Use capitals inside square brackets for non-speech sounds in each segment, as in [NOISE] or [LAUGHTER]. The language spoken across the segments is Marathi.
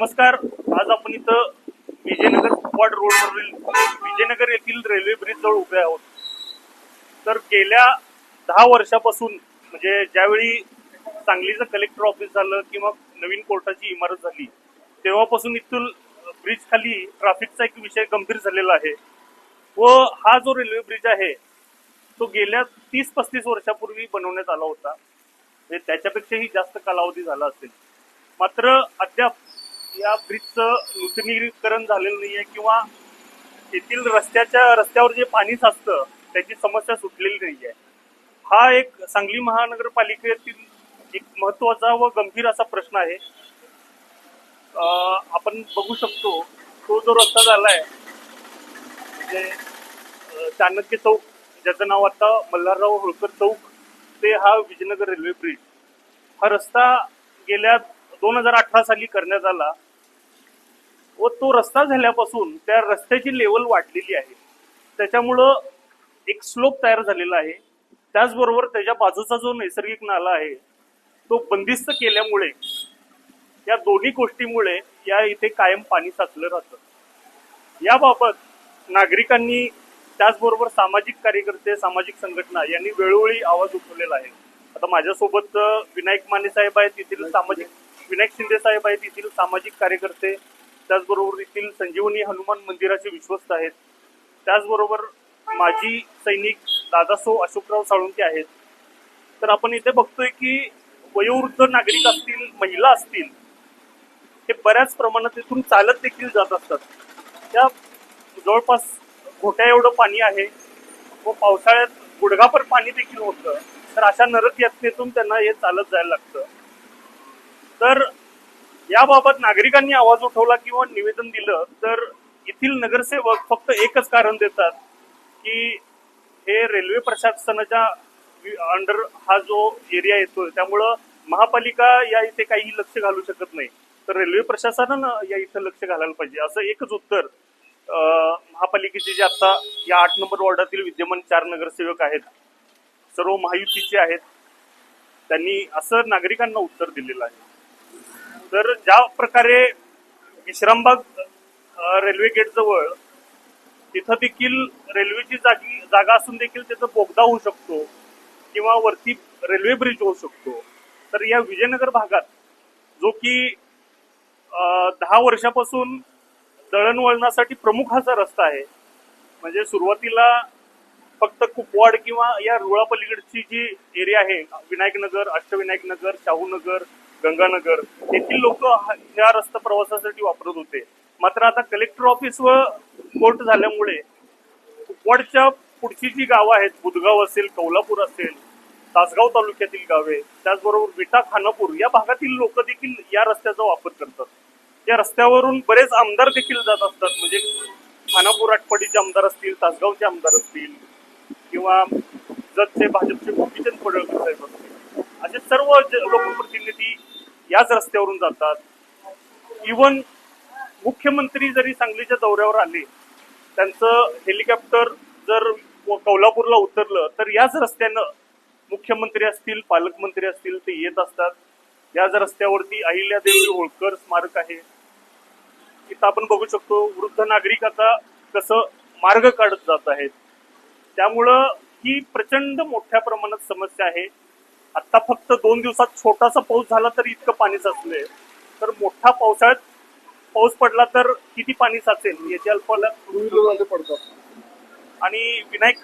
नमस्कार. आज आपण इथं विजयनगर कुपवाड रोडवरील विजयनगर येथील रेल्वे ब्रिज जवळ उभे आहोत. तर गेल्या दहा वर्षापासून म्हणजे ज्यावेळी सांगलीचं कलेक्टर ऑफिस झालं किंवा नवीन कोर्टाची इमारत झाली तेव्हापासून इथून ब्रिज खाली ट्रॅफिकचा एक विषय गंभीर झालेला आहे. व हा जो रेल्वे ब्रिज आहे तो गेल्या तीस पस्तीस वर्षापूर्वी बनवण्यात आला होता. म्हणजे त्याच्यापेक्षाही जास्त कालावधी झाला असेल. मात्र अद्याप या ब्रिजचं नूतनीकरण झालेलं नाहीये किंवा येथील रस्त्याच्या रस्त्यावर जे पाणी साचतं त्याची समस्या सुटलेली नाहीये. हा एक सांगली महानगरपालिकेतील एक महत्त्वाचा व गंभीर असा प्रश्न आहे. आपण बघू शकतो तो जो रस्ता झालाय म्हणजे चाणक्य चौक ज्याचं नाव आता मल्हारराव होळकर चौक ते हा विजयनगर रेल्वे ब्रिज. हा रस्ता गेल्या दोन हजार अठरा साली करण्यात आला व तो रस्ता झाल्यापासून त्या रस्त्याची लेवल वाढलेली आहे. त्याच्यामुळं एक स्लोप तयार झालेला आहे. त्याचबरोबर त्याच्या बाजूचा जो नैसर्गिक नाला आहे तो बंदिस्त केल्यामुळे या दोन्ही गोष्टीमुळे या इथे कायम पाणी साचलं राहतं. याबाबत नागरिकांनी त्याचबरोबर सामाजिक कार्यकर्ते सामाजिक संघटना यांनी वेळोवेळी आवाज उठवलेला आहे. आता माझ्यासोबत विनायक माने साहेब आहेत तेथील सामाजिक विनायक शिंदे साहेब आहेत येथील सामाजिक कार्यकर्ते त्याचबरोबर येथील संजीवनी हनुमान मंदिराचे विश्वस्त आहेत. त्याचबरोबर माजी सैनिक दादासो अशोकराव साळुंके आहेत. तर आपण इथे बघतोय की वयोवृद्ध नागरिक असतील महिला असतील हे बऱ्याच प्रमाणात इथून चालत देखील जात असतात. त्या जवळपास घोट्या एवढं पाणी आहे व पावसाळ्यात गुडघाभर पाणी देखील होतं. तर अशा नरक यातनेतून त्यांना हे चालत जायला लागतं. तर याबाबत नागरिकांनी आवाज उठवला किंवा निवेदन दिलं तर येथील नगरसेवक फक्त एकच कारण देतात की हे रेल्वे प्रशासनाच्या अंडर हा जो एरिया येतो त्यामुळं महापालिका या इथे काही लक्ष घालू शकत नाही. तर रेल्वे प्रशासनानं या इथं लक्ष घालायला पाहिजे. असं एकच उत्तर महापालिकेचे जे आता या आठ नंबर वॉर्डातील विद्यमान चार नगरसेवक आहेत सर्व महायुतीचे आहेत त्यांनी असं नागरिकांना उत्तर दिलेलं आहे. तर ज्या प्रकारे विश्रामबाग रेल्वे गेट जवळ तिथं देखील रेल्वेची जागी जागा असून देखील त्याचा बोगदा होऊ शकतो किंवा वरती रेल्वे ब्रिज होऊ शकतो. तर या विजयनगर भागात जो की दहा वर्षापासून दळणवळणासाठी प्रमुख असा रस्ता आहे म्हणजे सुरुवातीला फक्त कुपवाड किंवा या रुळापलीकडची जी एरिया आहे विनायक नगर अष्टविनायक नगर शाहूनगर गंगानगर तेथील लोक ह्या रस्ता प्रवासासाठी वापरत होते. मात्र आता कलेक्टर ऑफिस व कोर्ट झाल्यामुळे कुपवाडच्या पुढची जी गावं आहेत बुधगाव असेल कौलापूर असेल तासगाव तालुक्यातील गावे त्याचबरोबर विटा खानापूर या भागातील लोक देखील या रस्त्याचा वापर करतात. या रस्त्यावरून बरेच आमदार देखील जात असतात. म्हणजे खानापूर आटपाडीचे आमदार असतील तासगावचे आमदार असतील किंवा जतचे भाजपचे गोपीचंद पडळकर साहेब असतील. असे सर्व लोकप्रतिनिधी याच रस्त्यावरून जातात. इवन मुख्यमंत्री जरी सांगलीच्या दौऱ्यावर आले त्यांचं हेलिकॉप्टर जर व- उतरलं तर याच रस्त्यानं मुख्यमंत्री असतील पालकमंत्री असतील ते येत असतात. याच रस्त्यावरती अहिल्यादेवी होळकर स्मारक आहे. इथं आपण बघू शकतो वृद्ध नागरिक आता कसं मार्ग काढत जात आहेत. त्यामुळं ही प्रचंड मोठ्या प्रमाणात समस्या आहे. आता फक्त दोन दिवसात छोटासा पाऊस झाला तर इतकं पाणी साचलंय. तर मोठा पावसाळ्यात पाऊस पडला तर किती पाणी साचेल? याची अल्पाला टू पडतात आणि विनायक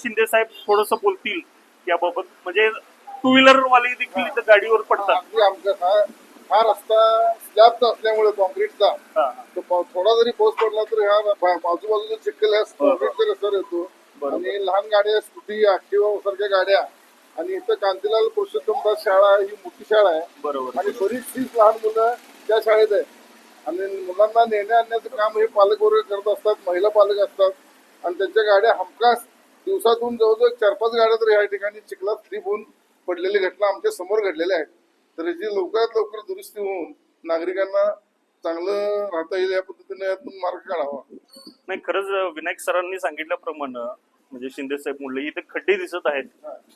शिंदे साहेब थोडस बोलतील याबाबत. म्हणजे टू व्हीलर वाले देखील इथं गाडीवर पडतात. आमच्या हा रस्ता स्लॅबचा असल्यामुळे कॉन्क्रीटचा थोडा जरी पाऊस पडला तर ह्या बा- आजूबाजूचा चिखल ह्या बरोबर. कॉन्क्रीटच्या रस्त्यावर येतो. आणि लहान गाड्या स्कूटी ऍक्टिव्हा सारख्या गाड्या आणि इथं कांतीलाल पुरुषोत्तमदास शाळा ही मोठी शाळा आहे. बरोबर. आणि बरीचशी लहान मुलं त्या शाळेत आहे आणि मुलांना नेण्या आणण्याचं काम हे पालक वर्ग करत असतात महिला पालक असतात. आणि त्यांच्या गाड्या हमखास दिवसातून जवळजवळ चार पाच गाड्या तर या ठिकाणी चिखलात स्लिप होऊन पडलेली घटना आमच्यासमोर घडलेल्या आहेत. तर याची लवकरात लवकर दुरुस्ती होऊन नागरिकांना चांगलं राहता येईल या पद्धतीने यातून मार्ग काढावा. नाही खरंच विनायक सरांनी सांगितल्याप्रमाणे म्हणजे शिंदे साहेब म्हणले इथे खड्डे दिसत आहेत.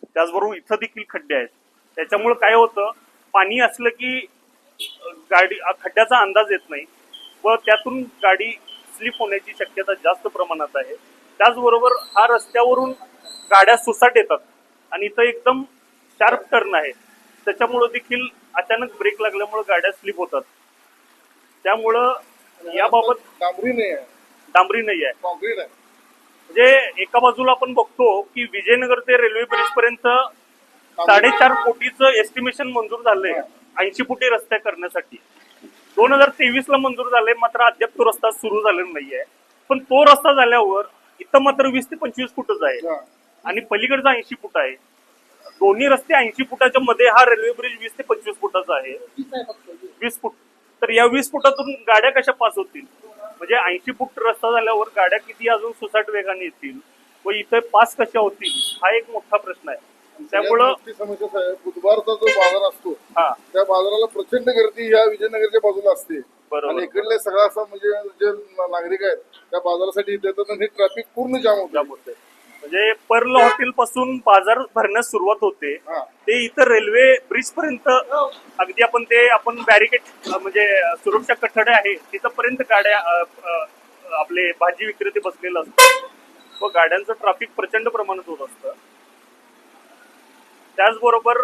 त्याचबरोबर इथं देखील खड्डे आहेत. त्याच्यामुळे काय होतं पाणी असलं की गाडी खड्ड्याचा अंदाज येत नाही. व त्यातून गाडी स्लिप होण्याची शक्यता जास्त प्रमाणात आहे. त्याचबरोबर हा रस्त्यावरून गाड्या सुसाट येतात. आणि इथं एकदम शार्प टर्न आहे. त्याच्यामुळं देखील अचानक ब्रेक लागल्यामुळे गाड्या स्लिप होतात. त्यामुळं याबाबत डांबरी नाही आहे. डांबरी नाही आहे. म्हणजे एका बाजूला आपण बघतो की विजयनगर ते रेल्वे ब्रिज पर्यंत साडेचार कोटीचं एस्टिमेशन मंजूर झालंय ऐंशी फुटी रस्त्या करण्यासाठी. दोन हजार तेवीस ला मंजूर झालंय मात्र अद्याप तो रस्ता सुरू झालेला नाहीये. पण तो रस्ता झाल्यावर इथं मात्र वीस ते पंचवीस फुटच आहे. हा. आणि पलीकडचा ऐंशी फूट आहे. दोन्ही रस्ते ऐंशी फुटाच्या मध्ये हा रेल्वे ब्रिज वीस ते पंचवीस फुटाचा आहे. वीस फूट. तर या वीस फुटातून गाड्या कशा पास होतील? म्हणजे ऐंशी फूट रस्ता झाल्यावर गाड्या किती अजून सुसाट वेगाने येतील? व इथे पास कशा होतील? हा एक मोठा प्रश्न आहे. त्यामुळं मोठी समस्या साहेब बुधवारचा जो [LAUGHS] बाजार असतो हा. त्या बाजाराला प्रचंड गर्दी या विजयनगरच्या बाजूला असते. आणि इकडले सगळा असं म्हणजे जे नागरिक आहेत त्या बाजारासाठी इथे येतात आणि हे ट्रॅफिक पूर्ण जाम होते म्हणजे पर्ल हॉटेल पासून बाजार भरण्यास सुरुवात होते. ते इथं रेल्वे ब्रिज पर्यंत अगदी आपण ते आपण बॅरिकेड म्हणजे सुरक्षा कठडे आहे तिथपर्यंत गाड्या अ, अ, आपले भाजी विक्रेते बसलेले असतात. व गाड्यांचं ट्रॅफिक प्रचंड प्रमाणात होत असतं. त्याचबरोबर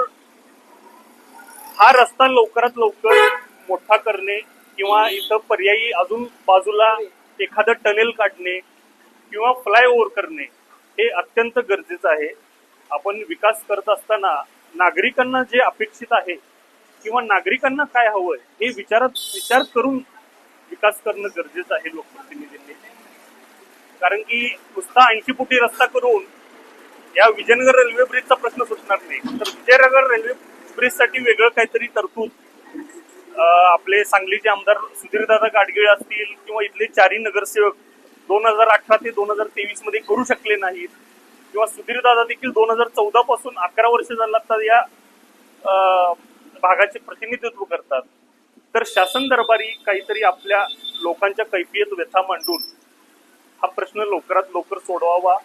हा रस्ता लवकरात लवकर मोठा करणे किंवा इथं पर्यायी अजून बाजूला एखादं टनेल काढणे किंवा फ्लायओव्हर करणे हे अत्यंत गरजेचं आहे. आपण विकास करत असताना नागरिकांना जे अपेक्षित आहे किंवा नागरिकांना काय हवंय हे विचारात विचार करून विकास करणं गरजेचं आहे लोकप्रतिनिधींनी. कारण की नुसता ऐंशी फुटी रस्ता करून या विजयनगर रेल्वे ब्रिजचा प्रश्न सुटणार नाही. तर विजयनगर रेल्वे ब्रिजसाठी वेगळं काहीतरी तरतूद आपले सांगलीचे आमदार सुधीरदादा गाडगीळ असतील किंवा इथले चारही नगरसेवक दोन हजार अठरा ते दोन हजार तेवीसमध्ये करू शकले नाहीत. किंवा सुधीरदादा देखील दोन हजार चौदा पासून अकरा वर्ष झाला तर या भागाचे प्रतिनिधित्व करतात. तर शासन दरबारी काहीतरी आपल्या लोकांच्या कैफियत व्यथा मांडून हा प्रश्न लवकरात लवकर सोडवावा.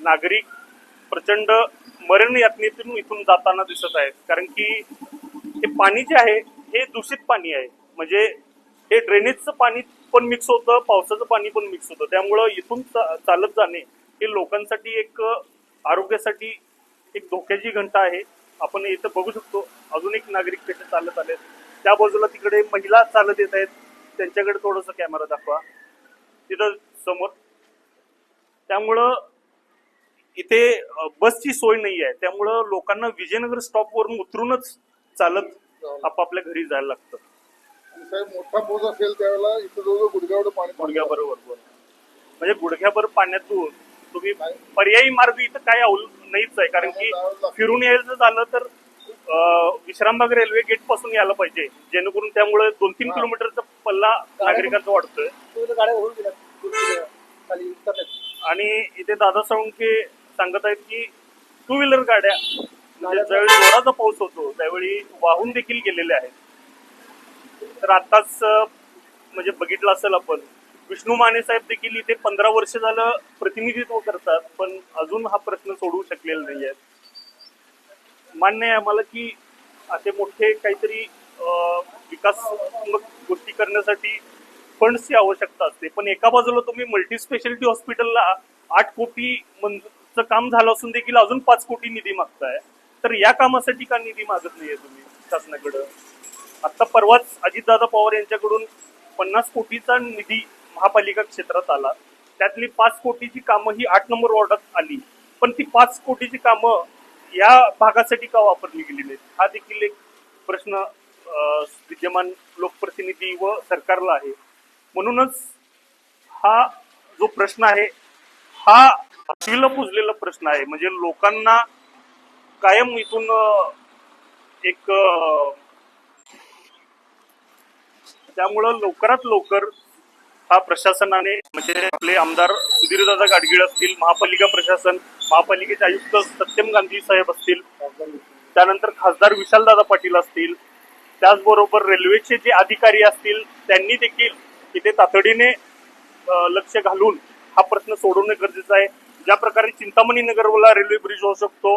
नागरिक प्रचंड मरण यातनेतून इथून जाताना दिसत आहेत. कारण की हे पाणी जे आहे हे दूषित पाणी आहे. म्हणजे हे ड्रेनेजचं पाणी पण मिक्स होतं पावसाचं पाणी पण मिक्स होतं. त्यामुळं इथून चालत जाणे हे लोकांसाठी एक आरोग्यासाठी एक धोक्याची घंटा आहे. आपण इथं बघू शकतो अजून एक नागरिक कसे चालत आले त्या बाजूला तिकडे महिला चालत येत आहेत. त्यांच्याकडे थोडंसं कॅमेरा दाखवा. तिथं समोर. त्यामुळं इथे बसची सोय नाही आहे. त्यामुळं लोकांना विजयनगर स्टॉपवरून उतरूनच चालत आपापल्या घरी जायला लागतं. साहेब मोठा पाऊस असेल त्यावेळेला इथं जवळजवळ गुडघ्यावर पाणी पडतं. गुडघ्याबरोबर म्हणजे गुडघ्याभर पाण्यातून तुम्ही पर्यायी मार्ग इथं काय अवल नाहीच आहे कारण की फिरून यायचं झालं तर विश्रामबाग रेल्वे गेटपासून यायला पाहिजे. जेणेकरून त्यामुळे दोन तीन किलोमीटरचा पल्ला नागरिकांचा वाढतोय. गाड्या आणि इथे दादा साळुंके सांगत आहेत की टू व्हीलर गाड्या म्हणजे ज्यावेळी जोराचा पाऊस होतो त्यावेळी वाहून देखील गेलेले आहेत. तर आताच म्हणजे बघितलं असेल आपण विष्णू माने साहेब देखील इथे पंधरा वर्ष झालं प्रतिनिधित्व करतात पण अजून हा प्रश्न सोडवू शकलेला नाही आहे मान्य आहे आम्हाला की असे मोठे काहीतरी विकासात्मक गोष्टी करण्यासाठी फंड्सची आवश्यकता असते. पण एका बाजूला तुम्ही मल्टी स्पेशालिटी हॉस्पिटलला आठ कोटी मंजूरचं काम झालं असून देखील अजून पाच कोटी निधी मागताय. तर या कामासाठी का निधी मागत नाहीये तुम्ही शासनाकडं? आता परवाच अजितदादा पवार यांच्याकडून पन्नास कोटीचा निधी महापालिका क्षेत्रात आला. त्यातली पाच कोटीची कामं ही आठ नंबर वॉर्डात आली. पण ती पाच कोटीची कामं या भागासाठी का वापरली गेली नाहीत हा देखील एक प्रश्न विद्यमान लोकप्रतिनिधी व सरकारला आहे. म्हणूनच हा जो प्रश्न आहे हा आठवीला पुजलेला प्रश्न आहे. म्हणजे लोकांना कायम इथून एक त्यामुळं लवकरात लवकर हा प्रशासनाने म्हणजे आपले आमदार सुधीरदादा गाडगीळ असतील महापालिका प्रशासन महापालिकेचे आयुक्त सत्यम गांधी साहेब असतील त्यानंतर खासदार विशालदादा पाटील असतील त्याचबरोबर रेल्वेचे जे अधिकारी असतील त्यांनी देखील इथे तातडीने लक्ष घालून हा प्रश्न सोडवणे गरजेचं आहे. ज्या प्रकारे चिंतामणी नगरला रेल्वे ब्रिज होऊ शकतो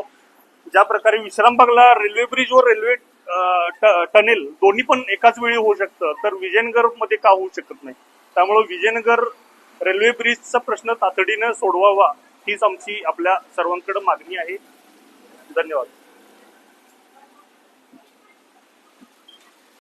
ज्या प्रकारे विश्रामबागला रेल्वे ब्रिजवर रेल्वे टनेल दोन्ही पण एकाच वेळी होऊ शकतं तर विजयनगरमध्ये का होऊ शकत नाही? त्यामुळे विजयनगर रेल्वे ब्रिजचा प्रश्न तातडीनं सोडवावा हीच आमची आपल्या सर्वांकडे मागणी आहे. धन्यवाद.